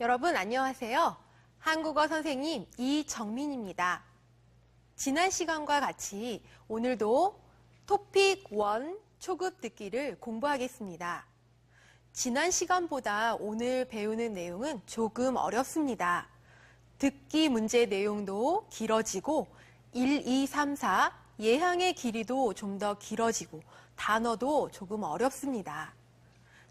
여러분 안녕하세요. 한국어 선생님 이정민입니다. 지난 시간과 같이 오늘도 토픽 1 초급 듣기를 공부하겠습니다. 지난 시간보다 오늘 배우는 내용은 조금 어렵습니다. 듣기 문제 내용도 길어지고 1, 2, 3, 4 예항의 길이도 좀 더 길어지고 단어도 조금 어렵습니다.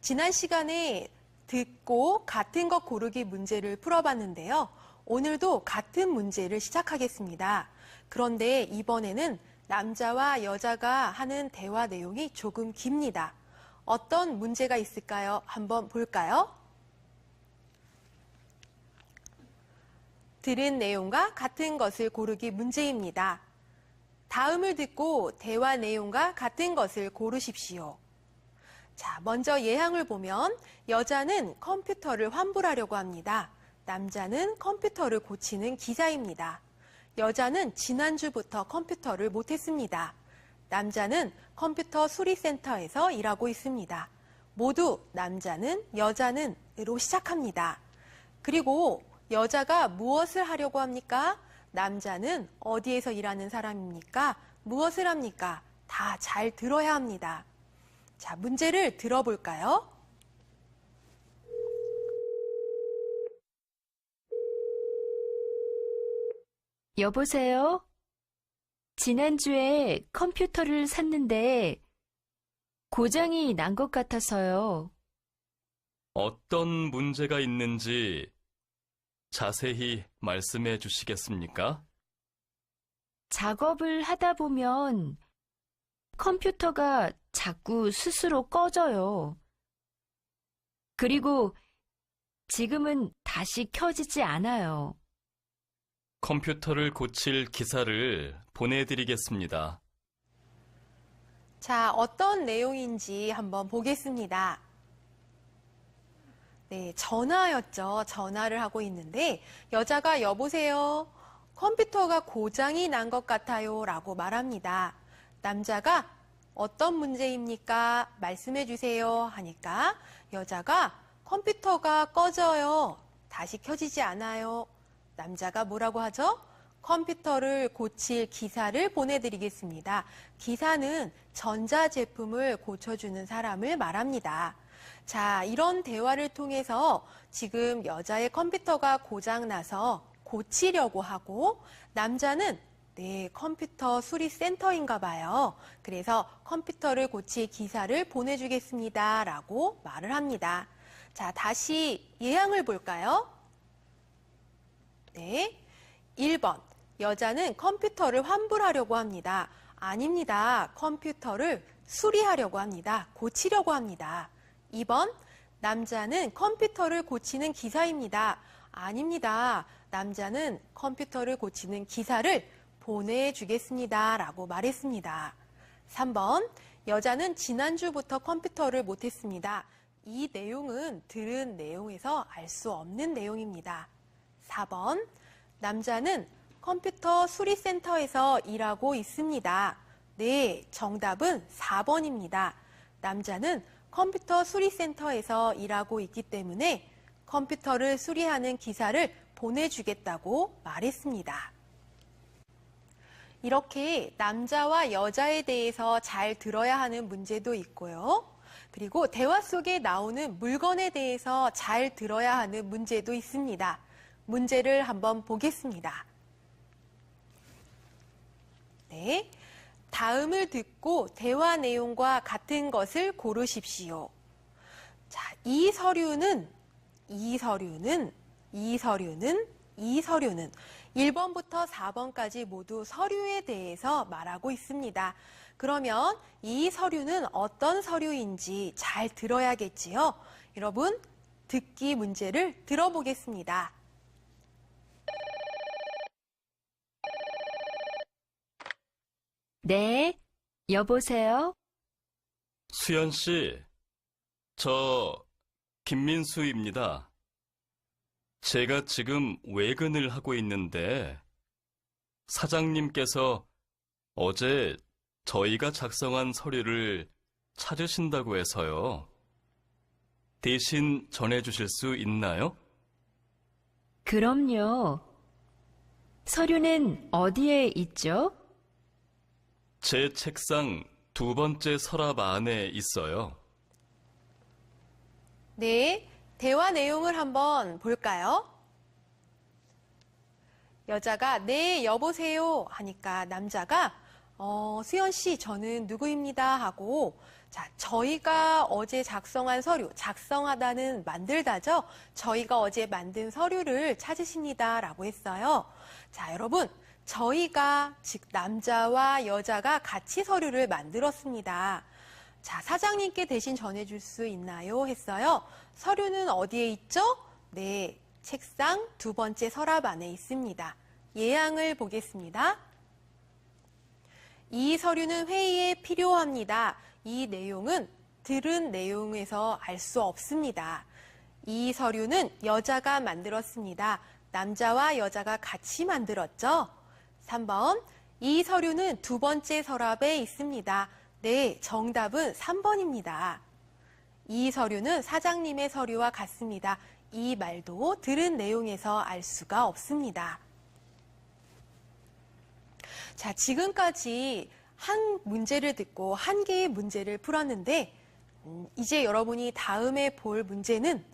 지난 시간에 듣고 같은 것 고르기 문제를 풀어봤는데요. 오늘도 같은 문제를 시작하겠습니다. 그런데 이번에는 남자와 여자가 하는 대화 내용이 조금 깁니다. 어떤 문제가 있을까요? 한번 볼까요? 들은 내용과 같은 것을 고르기 문제입니다. 다음을 듣고 대화 내용과 같은 것을 고르십시오. 자, 먼저 예항을 보면 여자는 컴퓨터를 환불하려고 합니다. 남자는 컴퓨터를 고치는 기사입니다. 여자는 지난주부터 컴퓨터를 못했습니다. 남자는 컴퓨터 수리센터에서 일하고 있습니다. 모두 남자는 여자는 으로 시작합니다. 그리고 여자가 무엇을 하려고 합니까? 남자는 어디에서 일하는 사람입니까? 무엇을 합니까? 다 잘 들어야 합니다. 자, 문제를 들어볼까요? 여보세요? 지난주에 컴퓨터를 샀는데 고장이 난 것 같아서요. 어떤 문제가 있는지 자세히 말씀해 주시겠습니까? 작업을 하다 보면 컴퓨터가 자꾸 스스로 꺼져요. 그리고 지금은 다시 켜지지 않아요. 컴퓨터를 고칠 기사를 보내드리겠습니다. 자, 어떤 내용인지 한번 보겠습니다. 네, 전화였죠. 전화를 하고 있는데 여자가 여보세요. 컴퓨터가 고장이 난 것 같아요. 라고 말합니다. 남자가 어떤 문제입니까? 말씀해 주세요. 하니까 여자가 컴퓨터가 꺼져요. 다시 켜지지 않아요. 남자가 뭐라고 하죠? 컴퓨터를 고칠 기사를 보내드리겠습니다. 기사는 전자제품을 고쳐주는 사람을 말합니다. 자, 이런 대화를 통해서 지금 여자의 컴퓨터가 고장나서 고치려고 하고 남자는 네, 컴퓨터 수리 센터인가 봐요. 그래서 컴퓨터를 고칠 기사를 보내주겠습니다. 라고 말을 합니다. 자, 다시 예항을 볼까요? 네. 1번. 여자는 컴퓨터를 환불하려고 합니다. 아닙니다. 컴퓨터를 수리하려고 합니다. 고치려고 합니다. 2번. 남자는 컴퓨터를 고치는 기사입니다. 아닙니다. 남자는 컴퓨터를 고치는 기사를 보내주겠습니다. 라고 말했습니다. 3번. 여자는 지난주부터 컴퓨터를 못했습니다. 이 내용은 들은 내용에서 알 수 없는 내용입니다. 4번. 남자는 컴퓨터 수리센터에서 일하고 있습니다. 네, 정답은 4번입니다. 남자는 컴퓨터 수리센터에서 일하고 있기 때문에 컴퓨터를 수리하는 기사를 보내주겠다고 말했습니다. 이렇게 남자와 여자에 대해서 잘 들어야 하는 문제도 있고요. 그리고 대화 속에 나오는 물건에 대해서 잘 들어야 하는 문제도 있습니다. 문제를 한번 보겠습니다. 네. 다음을 듣고 대화 내용과 같은 것을 고르십시오. 자, 이 서류는, 이 서류는, 이 서류는, 이 서류는 1번부터 4번까지 모두 서류에 대해서 말하고 있습니다. 그러면 이 서류는 어떤 서류인지 잘 들어야겠지요? 여러분, 듣기 문제를 들어보겠습니다. 네, 여보세요? 수연 씨, 저 김민수입니다. 제가 지금 외근을 하고 있는데 사장님께서 어제 저희가 작성한 서류를 찾으신다고 해서요. 대신 전해주실 수 있나요? 그럼요. 서류는 어디에 있죠? 제 책상 두 번째 서랍 안에 있어요. 네, 대화 내용을 한번 볼까요? 여자가 네, 여보세요 하니까 남자가 어, 수연 씨, 저는 누구입니다 하고 자, 저희가 어제 작성한 서류, 작성하다는 만들다죠. 저희가 어제 만든 서류를 찾으십니다 라고 했어요. 자, 여러분, 저희가 즉 남자와 여자가 같이 서류를 만들었습니다. 자, 사장님께 대신 전해줄 수 있나요? 했어요. 서류는 어디에 있죠? 네, 책상 두 번째 서랍 안에 있습니다. 예양을 보겠습니다. 이 서류는 회의에 필요합니다. 이 내용은 들은 내용에서 알 수 없습니다. 이 서류는 여자가 만들었습니다. 남자와 여자가 같이 만들었죠? 3번. 이 서류는 두 번째 서랍에 있습니다. 네, 정답은 3번입니다. 이 서류는 사장님의 서류와 같습니다. 이 말도 들은 내용에서 알 수가 없습니다. 자, 지금까지 한 문제를 듣고 한 개의 문제를 풀었는데, 음, 이제 여러분이 다음에 볼 문제는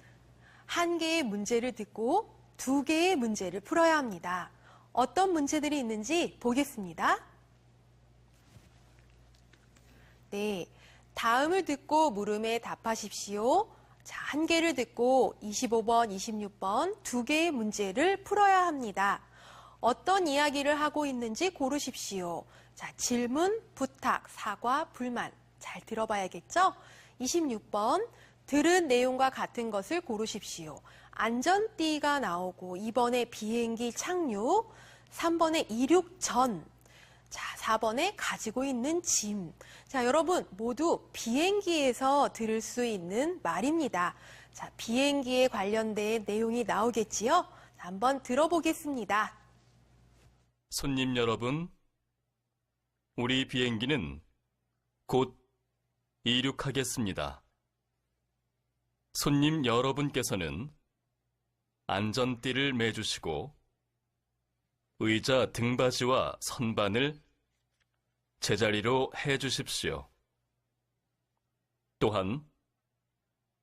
한 개의 문제를 듣고 두 개의 문제를 풀어야 합니다. 어떤 문제들이 있는지 보겠습니다. 네. 다음을 듣고 물음에 답하십시오. 자, 한 개를 듣고 25번, 26번 두 개의 문제를 풀어야 합니다. 어떤 이야기를 하고 있는지 고르십시오. 자, 질문, 부탁, 사과, 불만. 잘 들어봐야겠죠? 26번. 들은 내용과 같은 것을 고르십시오. 안전띠가 나오고 2번에 비행기 착륙, 3번에 이륙 전, 자, 4번에 가지고 있는 짐. 자, 여러분 모두 비행기에서 들을 수 있는 말입니다. 자, 비행기에 관련된 내용이 나오겠지요? 자, 한번 들어보겠습니다. 손님 여러분, 우리 비행기는 곧 이륙하겠습니다. 손님 여러분께서는 안전띠를 매주시고 의자 등받이와 선반을 제자리로 해 주십시오. 또한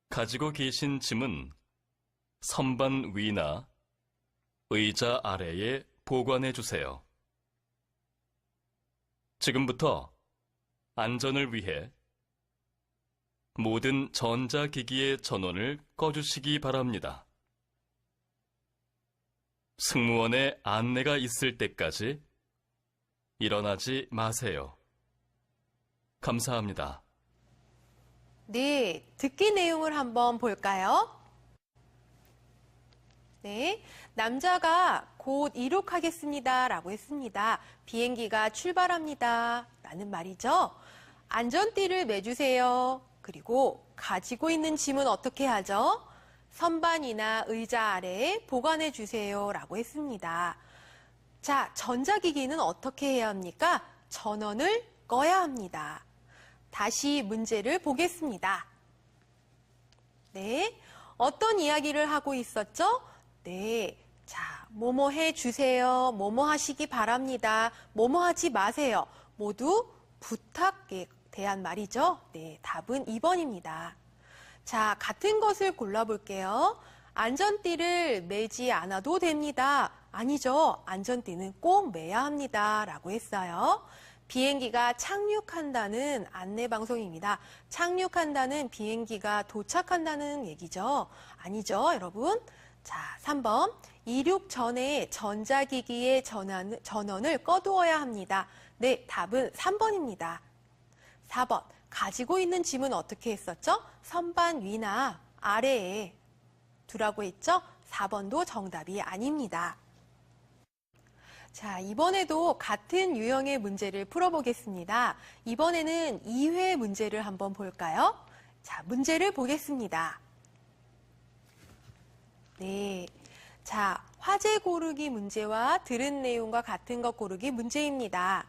가지고 계신 짐은 선반 위나 의자 아래에 보관해 주세요. 지금부터 안전을 위해 모든 전자기기의 전원을 꺼주시기 바랍니다. 승무원의 안내가 있을 때까지 일어나지 마세요. 감사합니다. 네, 듣기 내용을 한번 볼까요? 네, 남자가 곧 이륙하겠습니다. 라고 했습니다. 비행기가 출발합니다. 라는 말이죠. 안전띠를 매주세요. 그리고 가지고 있는 짐은 어떻게 하죠? 선반이나 의자 아래에 보관해 주세요. 라고 했습니다. 자, 전자기기는 어떻게 해야 합니까? 전원을 꺼야 합니다. 다시 문제를 보겠습니다. 네. 어떤 이야기를 하고 있었죠? 네. 자, 뭐뭐 해 주세요. 뭐뭐 하시기 바랍니다. 뭐뭐 하지 마세요. 모두 부탁에 대한 말이죠. 네. 답은 2번입니다. 자, 같은 것을 골라볼게요. 안전띠를 매지 않아도 됩니다. 아니죠. 안전띠는 꼭 매야 합니다. 라고 했어요. 비행기가 착륙한다는 안내방송입니다. 착륙한다는 비행기가 도착한다는 얘기죠. 아니죠, 여러분? 자, 3번. 이륙 전에 전자기기의 전원, 전원을 꺼두어야 합니다. 네, 답은 3번입니다. 4번. 가지고 있는 짐은 어떻게 했었죠? 선반 위나 아래에 두라고 했죠? 4번도 정답이 아닙니다. 자, 이번에도 같은 유형의 문제를 풀어보겠습니다. 이번에는 2회 문제를 한번 볼까요? 자, 문제를 보겠습니다. 네. 자, 화제 고르기 문제와 들은 내용과 같은 것 고르기 문제입니다.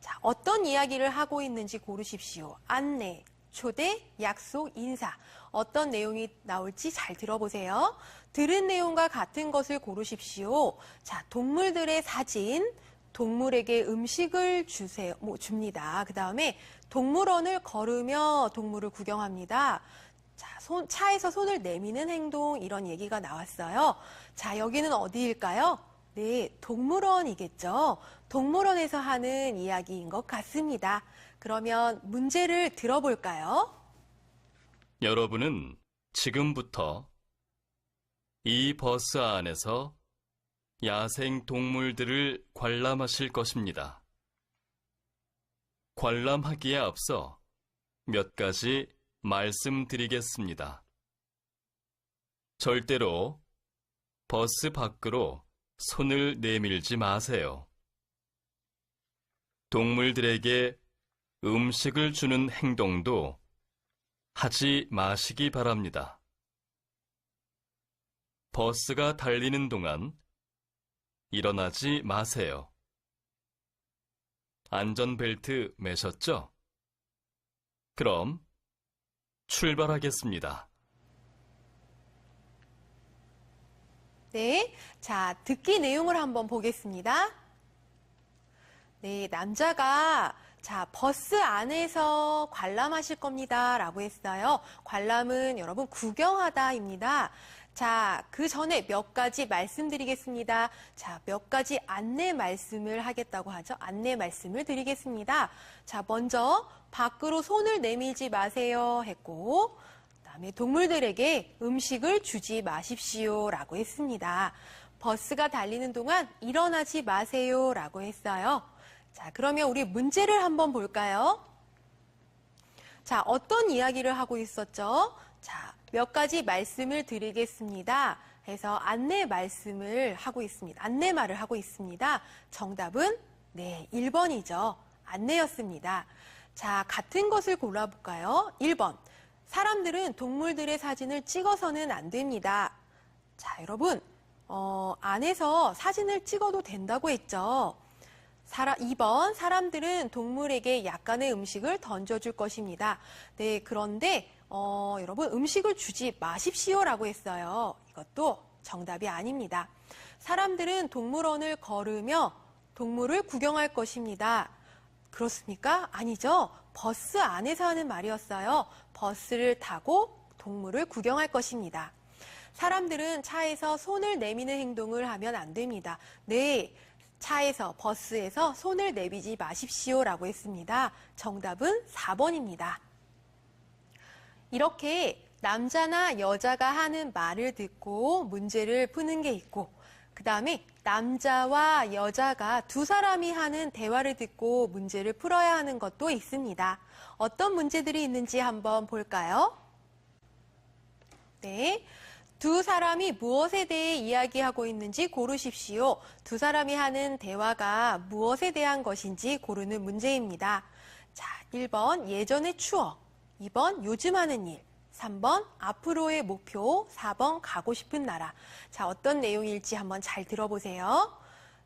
자, 어떤 이야기를 하고 있는지 고르십시오. 안내, 초대, 약속, 인사. 어떤 내용이 나올지 잘 들어보세요. 들은 내용과 같은 것을 고르십시오. 자, 동물들의 사진, 동물에게 음식을 주세요, 뭐 줍니다. 그 다음에 동물원을 걸으며 동물을 구경합니다. 자, 손, 차에서 손을 내미는 행동, 이런 얘기가 나왔어요. 자, 여기는 어디일까요? 네, 동물원이겠죠. 동물원에서 하는 이야기인 것 같습니다. 그러면 문제를 들어볼까요? 여러분은 지금부터 이 버스 안에서 야생 동물들을 관람하실 것입니다. 관람하기에 앞서 몇 가지 말씀드리겠습니다. 절대로 버스 밖으로 손을 내밀지 마세요. 동물들에게 음식을 주는 행동도 하지 마시기 바랍니다. 버스가 달리는 동안 일어나지 마세요. 안전벨트 매셨죠? 그럼 출발하겠습니다. 네. 자, 듣기 내용을 한번 보겠습니다. 네, 남자가 자, 버스 안에서 관람하실 겁니다. 라고 했어요. 관람은 여러분 구경하다입니다. 자, 그 전에 몇 가지 말씀드리겠습니다. 자, 몇 가지 안내 말씀을 하겠다고 하죠. 안내 말씀을 드리겠습니다. 자, 먼저 밖으로 손을 내밀지 마세요 했고, 그다음에 동물들에게 음식을 주지 마십시오라고 했습니다. 버스가 달리는 동안 일어나지 마세요라고 했어요. 자, 그러면 우리 문제를 한번 볼까요? 자, 어떤 이야기를 하고 있었죠? 자, 몇 가지 말씀을 드리겠습니다. 해서 안내 말씀을 하고 있습니다. 안내말을 하고 있습니다. 정답은 네, 1번이죠. 안내였습니다. 자, 같은 것을 골라볼까요? 1번. 사람들은 동물들의 사진을 찍어서는 안 됩니다. 자, 여러분, 어, 안에서 사진을 찍어도 된다고 했죠. 사라, 2번, 사람들은 동물에게 약간의 음식을 던져줄 것입니다. 네, 그런데, 어, 여러분, 음식을 주지 마십시오라고 했어요. 이것도 정답이 아닙니다. 사람들은 동물원을 걸으며 동물을 구경할 것입니다. 그렇습니까? 아니죠. 버스 안에서 하는 말이었어요. 버스를 타고 동물을 구경할 것입니다. 사람들은 차에서 손을 내미는 행동을 하면 안 됩니다. 네. 차에서, 버스에서 손을 내미지 마십시오 라고 했습니다. 정답은 4번입니다. 이렇게 남자나 여자가 하는 말을 듣고 문제를 푸는 게 있고, 그 다음에 남자와 여자가 두 사람이 하는 대화를 듣고 문제를 풀어야 하는 것도 있습니다. 어떤 문제들이 있는지 한번 볼까요? 네. 두 사람이 무엇에 대해 이야기하고 있는지 고르십시오. 두 사람이 하는 대화가 무엇에 대한 것인지 고르는 문제입니다. 자, 1번 예전의 추억, 2번 요즘 하는 일, 3번 앞으로의 목표, 4번 가고 싶은 나라. 자, 어떤 내용일지 한번 잘 들어보세요.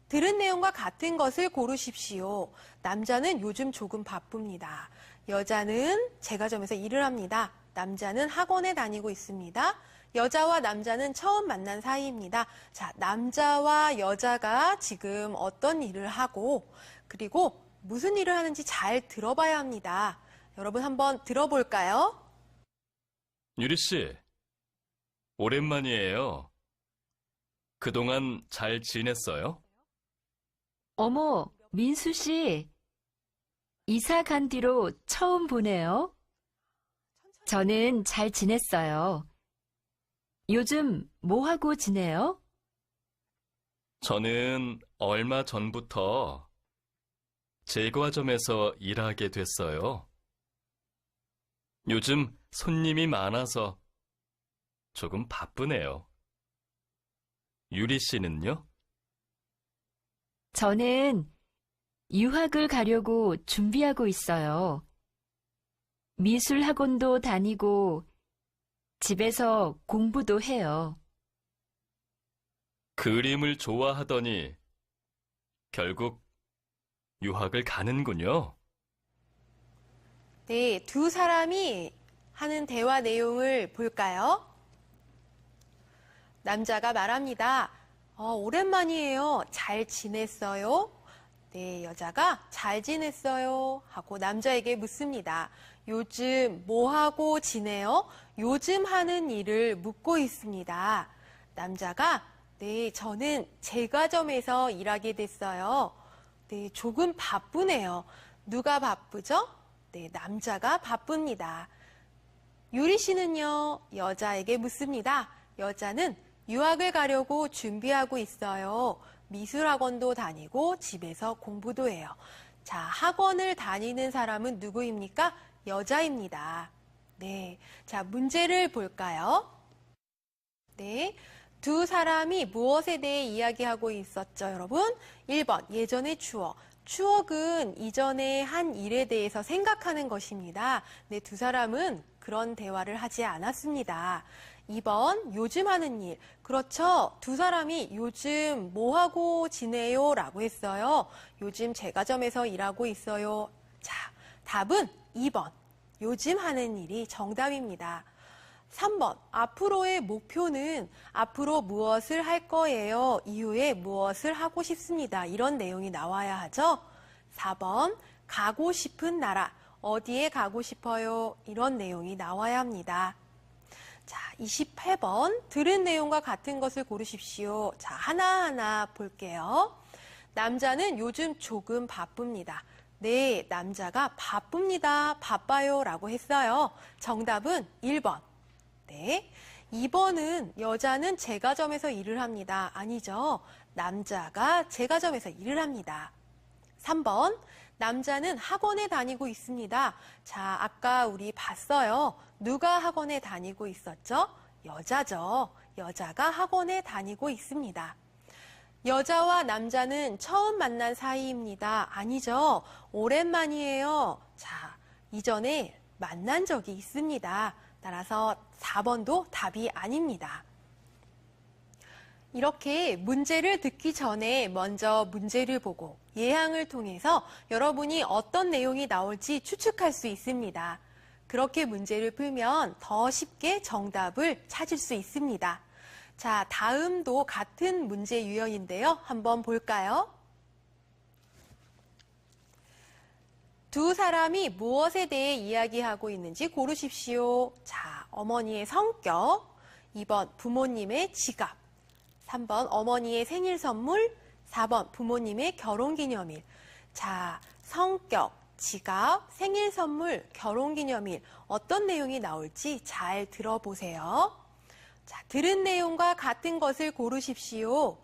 들은 내용과 같은 것을 고르십시오. 남자는 요즘 조금 바쁩니다. 여자는 제과점에서 일을 합니다. 남자는 학원에 다니고 있습니다. 여자와 남자는 처음 만난 사이입니다. 자, 남자와 여자가 지금 어떤 일을 하고, 그리고 무슨 일을 하는지 잘 들어봐야 합니다. 여러분 한번 들어볼까요? 유리 씨, 오랜만이에요. 그동안 잘 지냈어요? 어머, 민수 씨. 이사 간 뒤로 처음 보네요. 저는 잘 지냈어요. 요즘 뭐 하고 지내요? 저는 얼마 전부터 제과점에서 일하게 됐어요. 요즘 손님이 많아서 조금 바쁘네요. 유리 씨는요? 저는 유학을 가려고 준비하고 있어요. 미술 학원도 다니고 집에서 공부도 해요. 그림을 좋아하더니 결국 유학을 가는군요. 네, 두 사람이 하는 대화 내용을 볼까요? 남자가 말합니다. 어, 오랜만이에요. 잘 지냈어요? 네, 여자가 잘 지냈어요. 하고 남자에게 묻습니다. 요즘 뭐 하고 지내요? 요즘 하는 일을 묻고 있습니다. 남자가 네, 저는 제과점에서 일하게 됐어요. 네, 조금 바쁘네요. 누가 바쁘죠? 네, 남자가 바쁩니다. 유리 씨는요, 여자에게 묻습니다. 여자는 유학을 가려고 준비하고 있어요. 미술학원도 다니고 집에서 공부도 해요. 자, 학원을 다니는 사람은 누구입니까? 여자입니다. 네. 자, 문제를 볼까요? 네. 두 사람이 무엇에 대해 이야기하고 있었죠, 여러분? 1번, 예전의 추억. 추억은 이전에 한 일에 대해서 생각하는 것입니다. 네, 두 사람은 그런 대화를 하지 않았습니다. 2번, 요즘 하는 일. 그렇죠. 두 사람이 요즘 뭐 하고 지내요? 라고 했어요. 요즘 제과점에서 일하고 있어요. 자, 답은 2번. 요즘 하는 일이 정답입니다. 3번, 앞으로의 목표는 앞으로 무엇을 할 거예요? 이후에 무엇을 하고 싶습니다. 이런 내용이 나와야 하죠. 4번, 가고 싶은 나라. 어디에 가고 싶어요? 이런 내용이 나와야 합니다. 자, 28번. 들은 내용과 같은 것을 고르십시오. 자, 하나하나 볼게요. 남자는 요즘 조금 바쁩니다. 네, 남자가 바쁩니다. 바빠요. 라고 했어요. 정답은 1번. 네. 2번은 여자는 제과점에서 일을 합니다. 아니죠. 남자가 제과점에서 일을 합니다. 3번. 남자는 학원에 다니고 있습니다. 자, 아까 우리 봤어요. 누가 학원에 다니고 있었죠? 여자죠. 여자가 학원에 다니고 있습니다. 여자와 남자는 처음 만난 사이입니다. 아니죠. 오랜만이에요. 자, 이전에 만난 적이 있습니다. 따라서 4번도 답이 아닙니다. 이렇게 문제를 듣기 전에 먼저 문제를 보고 예항을 통해서 여러분이 어떤 내용이 나올지 추측할 수 있습니다. 그렇게 문제를 풀면 더 쉽게 정답을 찾을 수 있습니다. 자, 다음도 같은 문제 유형인데요. 한번 볼까요? 두 사람이 무엇에 대해 이야기하고 있는지 고르십시오. 자, 어머니의 성격, 2번 부모님의 지갑, 3번 어머니의 생일 선물, 4번 부모님의 결혼 기념일. 자, 성격, 지갑, 생일 선물, 결혼 기념일. 어떤 내용이 나올지 잘 들어보세요. 자, 들은 내용과 같은 것을 고르십시오.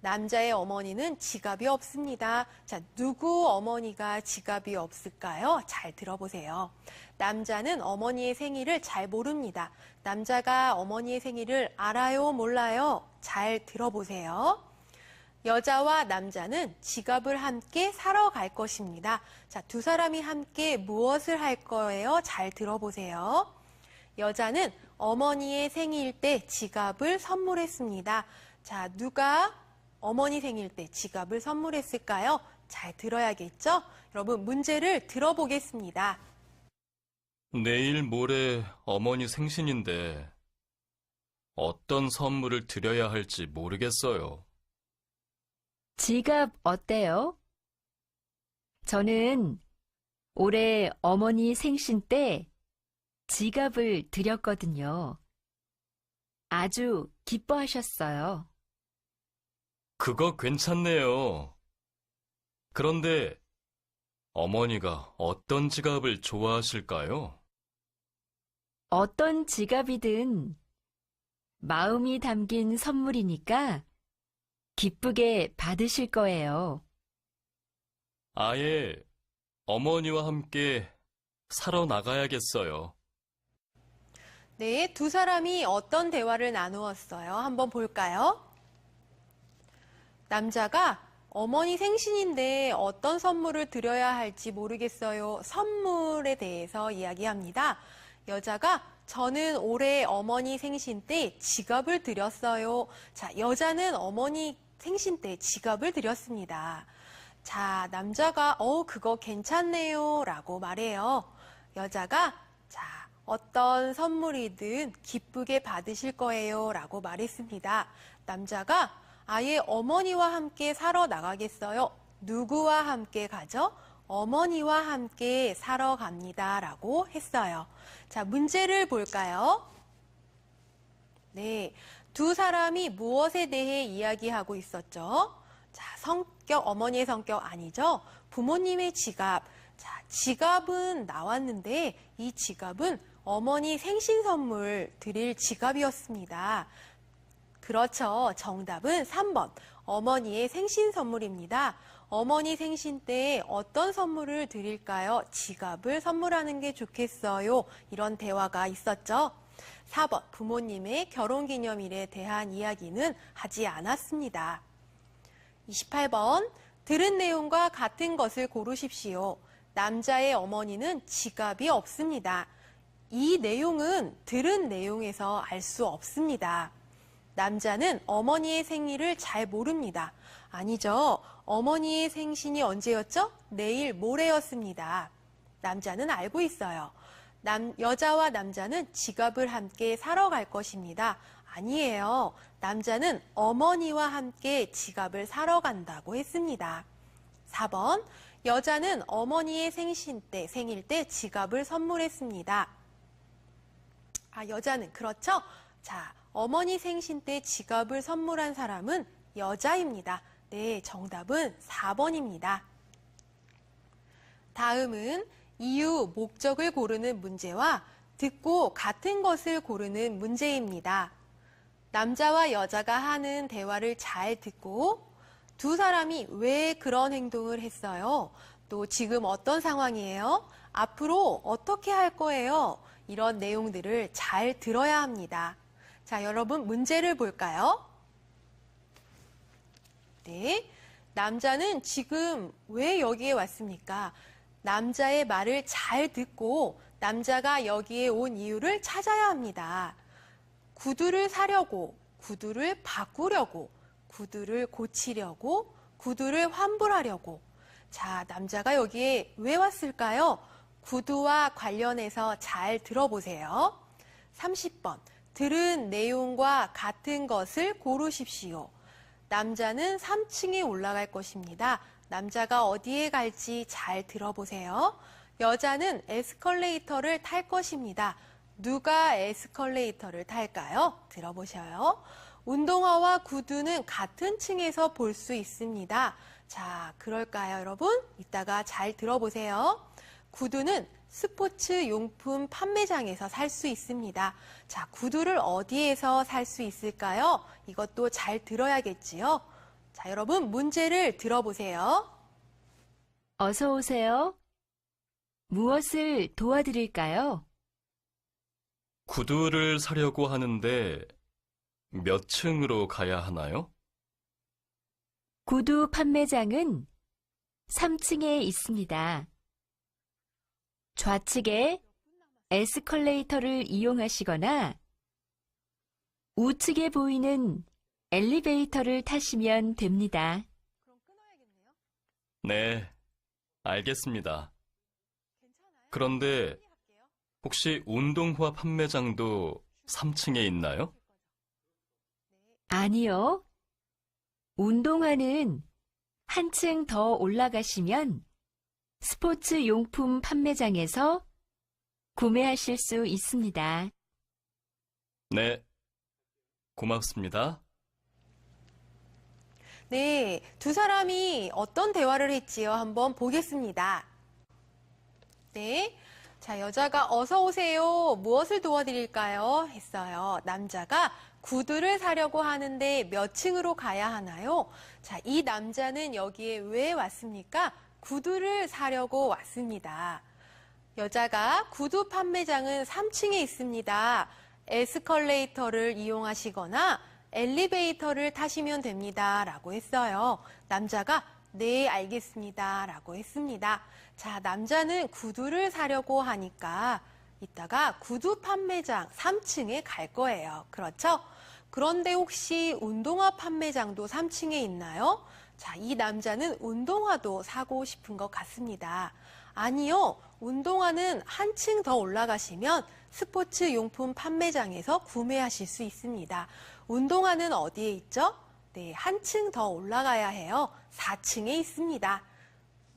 남자의 어머니는 지갑이 없습니다. 자, 누구 어머니가 지갑이 없을까요? 잘 들어보세요. 남자는 어머니의 생일을 잘 모릅니다. 남자가 어머니의 생일을 알아요, 몰라요? 잘 들어보세요. 여자와 남자는 지갑을 함께 사러 갈 것입니다. 자, 두 사람이 함께 무엇을 할 거예요? 잘 들어보세요. 여자는 어머니의 생일 때 지갑을 선물했습니다. 자, 누가 어머니 생일 때 지갑을 선물했을까요? 잘 들어야겠죠? 여러분, 문제를 들어보겠습니다. 내일 모레 어머니 생신인데 어떤 선물을 드려야 할지 모르겠어요. 지갑 어때요? 저는 올해 어머니 생신 때 지갑을 드렸거든요. 아주 기뻐하셨어요. 그거 괜찮네요. 그런데 어머니가 어떤 지갑을 좋아하실까요? 어떤 지갑이든 마음이 담긴 선물이니까 기쁘게 받으실 거예요. 아예 어머니와 함께 사러 나가야겠어요. 네, 두 사람이 어떤 대화를 나누었어요? 한번 볼까요? 남자가 어머니 생신인데 어떤 선물을 드려야 할지 모르겠어요. 선물에 대해서 이야기합니다. 여자가 저는 올해 어머니 생신 때 지갑을 드렸어요. 자, 여자는 어머니 생신 때 지갑을 드렸습니다. 자, 남자가 어, 그거 괜찮네요. 라고 말해요. 여자가 자, 어떤 선물이든 기쁘게 받으실 거예요. 라고 말했습니다. 남자가 아예 어머니와 함께 사러 나가겠어요. 누구와 함께 가죠? 어머니와 함께 사러 갑니다. 라고 했어요. 자, 문제를 볼까요? 네. 두 사람이 무엇에 대해 이야기하고 있었죠? 자, 성격, 어머니의 성격 아니죠? 부모님의 지갑. 자, 지갑은 나왔는데 이 지갑은 어머니 생신 선물 드릴 지갑이었습니다. 그렇죠. 정답은 3번. 어머니의 생신 선물입니다. 어머니 생신 때 어떤 선물을 드릴까요? 지갑을 선물하는 게 좋겠어요. 이런 대화가 있었죠. 4번. 부모님의 결혼 기념일에 대한 이야기는 하지 않았습니다. 28번. 들은 내용과 같은 것을 고르십시오. 남자의 어머니는 지갑이 없습니다. 이 내용은 들은 내용에서 알 수 없습니다. 남자는 어머니의 생일을 잘 모릅니다. 아니죠. 어머니의 생신이 언제였죠? 내일 모레였습니다. 남자는 알고 있어요. 남, 여자와 남자는 지갑을 함께 사러 갈 것입니다. 아니에요. 남자는 어머니와 함께 지갑을 사러 간다고 했습니다. 4번. 여자는 어머니의 생신 때, 생일 때 지갑을 선물했습니다. 아, 여자는 그렇죠? 자, 어머니 생신 때 지갑을 선물한 사람은 여자입니다. 네, 정답은 4번입니다. 다음은 이유, 목적을 고르는 문제와 듣고 같은 것을 고르는 문제입니다. 남자와 여자가 하는 대화를 잘 듣고 두 사람이 왜 그런 행동을 했어요? 또 지금 어떤 상황이에요? 앞으로 어떻게 할 거예요? 이런 내용들을 잘 들어야 합니다. 자, 여러분 문제를 볼까요? 네. 남자는 지금 왜 여기에 왔습니까? 남자의 말을 잘 듣고 남자가 여기에 온 이유를 찾아야 합니다. 구두를 사려고, 구두를 바꾸려고, 구두를 고치려고, 구두를 환불하려고. 자, 남자가 여기에 왜 왔을까요? 구두와 관련해서 잘 들어보세요. 30번. 들은 내용과 같은 것을 고르십시오. 남자는 3층에 올라갈 것입니다. 남자가 어디에 갈지 잘 들어보세요. 여자는 에스컬레이터를 탈 것입니다. 누가 에스컬레이터를 탈까요? 들어보셔요. 운동화와 구두는 같은 층에서 볼 수 있습니다. 자, 그럴까요, 여러분? 이따가 잘 들어보세요. 구두는 스포츠 용품 판매장에서 살 수 있습니다. 자, 구두를 어디에서 살 수 있을까요? 이것도 잘 들어야겠지요? 자, 여러분, 문제를 들어보세요. 어서 오세요. 무엇을 도와드릴까요? 구두를 사려고 하는데 몇 층으로 가야 하나요? 구두 판매장은 3층에 있습니다. 좌측에 에스컬레이터를 이용하시거나 우측에 보이는 엘리베이터를 타시면 됩니다. 네, 알겠습니다. 그런데. 혹시 운동화 판매장도 3층에 있나요? 아니요. 운동화는 한층 더 올라가시면 스포츠 용품 판매장에서 구매하실 수 있습니다. 네, 고맙습니다. 네, 두 사람이 어떤 대화를 했지요? 한번 보겠습니다. 네. 자, 여자가 어서 오세요. 무엇을 도와드릴까요? 했어요. 남자가 구두를 사려고 하는데 몇 층으로 가야 하나요? 자, 이 남자는 여기에 왜 왔습니까? 구두를 사려고 왔습니다. 여자가 구두 판매장은 3층에 있습니다. 에스컬레이터를 이용하시거나 엘리베이터를 타시면 됩니다. 라고 했어요. 남자가 네, 알겠습니다. 라고 했습니다. 자, 남자는 구두를 사려고 하니까 이따가 구두 판매장 3층에 갈 거예요. 그렇죠? 그런데 혹시 운동화 판매장도 3층에 있나요? 자, 이 남자는 운동화도 사고 싶은 것 같습니다. 아니요. 운동화는 한층 더 올라가시면 스포츠 용품 판매장에서 구매하실 수 있습니다. 운동화는 어디에 있죠? 네, 한층 더 올라가야 해요. 4층에 있습니다.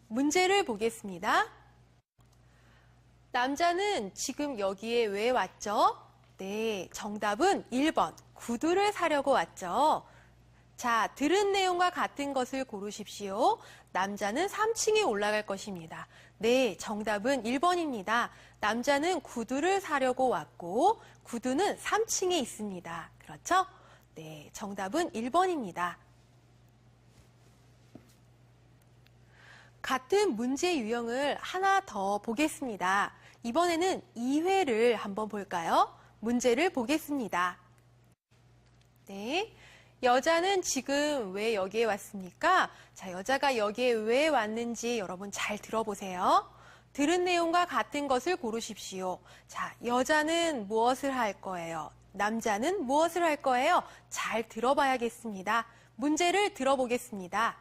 문제를 보겠습니다. 남자는 지금 여기에 왜 왔죠? 네, 정답은 1번. 구두를 사려고 왔죠. 자, 들은 내용과 같은 것을 고르십시오. 남자는 3층에 올라갈 것입니다. 네, 정답은 1번입니다. 남자는 구두를 사려고 왔고, 구두는 3층에 있습니다. 그렇죠? 네, 정답은 1번입니다. 같은 문제 유형을 하나 더 보겠습니다. 이번에는 2회를 한번 볼까요? 문제를 보겠습니다. 네. 여자는 지금 왜 여기에 왔습니까? 자, 여자가 여기에 왜 왔는지 여러분 잘 들어보세요. 들은 내용과 같은 것을 고르십시오. 자, 여자는 무엇을 할 거예요? 남자는 무엇을 할 거예요? 잘 들어봐야겠습니다. 문제를 들어보겠습니다.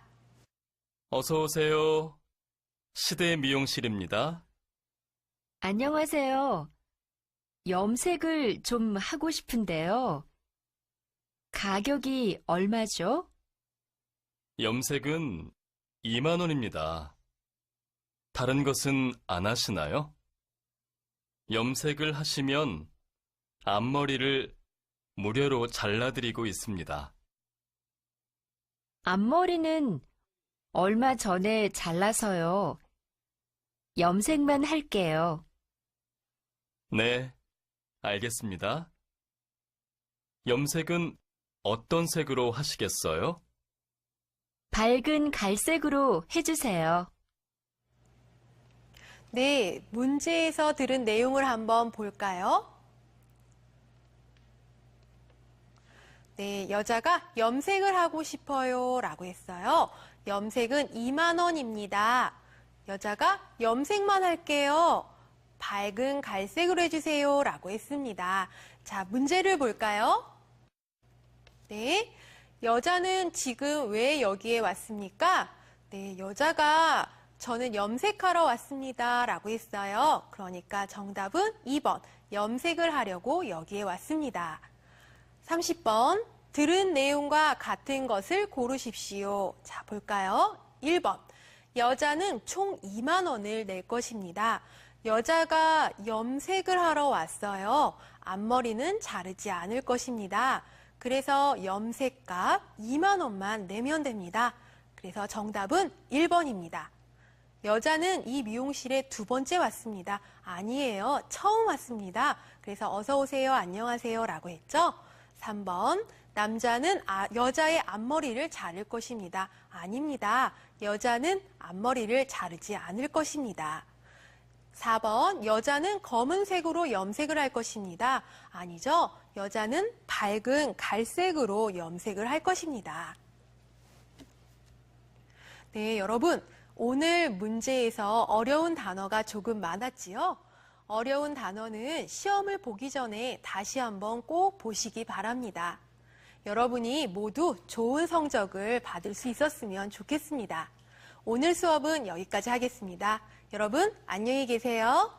어서 오세요. 시대 미용실입니다. 안녕하세요. 염색을 좀 하고 싶은데요. 가격이 얼마죠? 염색은 2만 원입니다. 다른 것은 안 하시나요? 염색을 하시면 앞머리를 무료로 잘라드리고 있습니다. 앞머리는 얼마 전에 잘라서요. 염색만 할게요. 네, 알겠습니다. 염색은 어떤 색으로 하시겠어요? 밝은 갈색으로 해주세요. 네, 문제에서 들은 내용을 한번 볼까요? 네, 여자가 염색을 하고 싶어요 라고 했어요. 염색은 2만 원입니다. 여자가 염색만 할게요. 밝은 갈색으로 해주세요 라고 했습니다. 자, 문제를 볼까요? 네, 여자는 지금 왜 여기에 왔습니까? 네, 여자가 저는 염색하러 왔습니다. 라고 했어요. 그러니까 정답은 2번. 염색을 하려고 여기에 왔습니다. 30번. 들은 내용과 같은 것을 고르십시오. 자, 볼까요? 1번. 여자는 총 2만 원을 낼 것입니다. 여자가 염색을 하러 왔어요. 앞머리는 자르지 않을 것입니다. 그래서 염색값 2만 원만 내면 됩니다. 그래서 정답은 1번입니다. 여자는 이 미용실에 두 번째 왔습니다. 아니에요. 처음 왔습니다. 그래서 어서 오세요. 안녕하세요. 라고 했죠. 3번. 남자는 아- 여자의 앞머리를 자를 것입니다. 아닙니다. 여자는 앞머리를 자르지 않을 것입니다. 4번. 여자는 검은색으로 염색을 할 것입니다. 아니죠. 여자는 밝은 갈색으로 염색을 할 것입니다. 네, 여러분. 오늘 문제에서 어려운 단어가 조금 많았지요? 어려운 단어는 시험을 보기 전에 다시 한번 꼭 보시기 바랍니다. 여러분이 모두 좋은 성적을 받을 수 있었으면 좋겠습니다. 오늘 수업은 여기까지 하겠습니다. 여러분, 안녕히 계세요.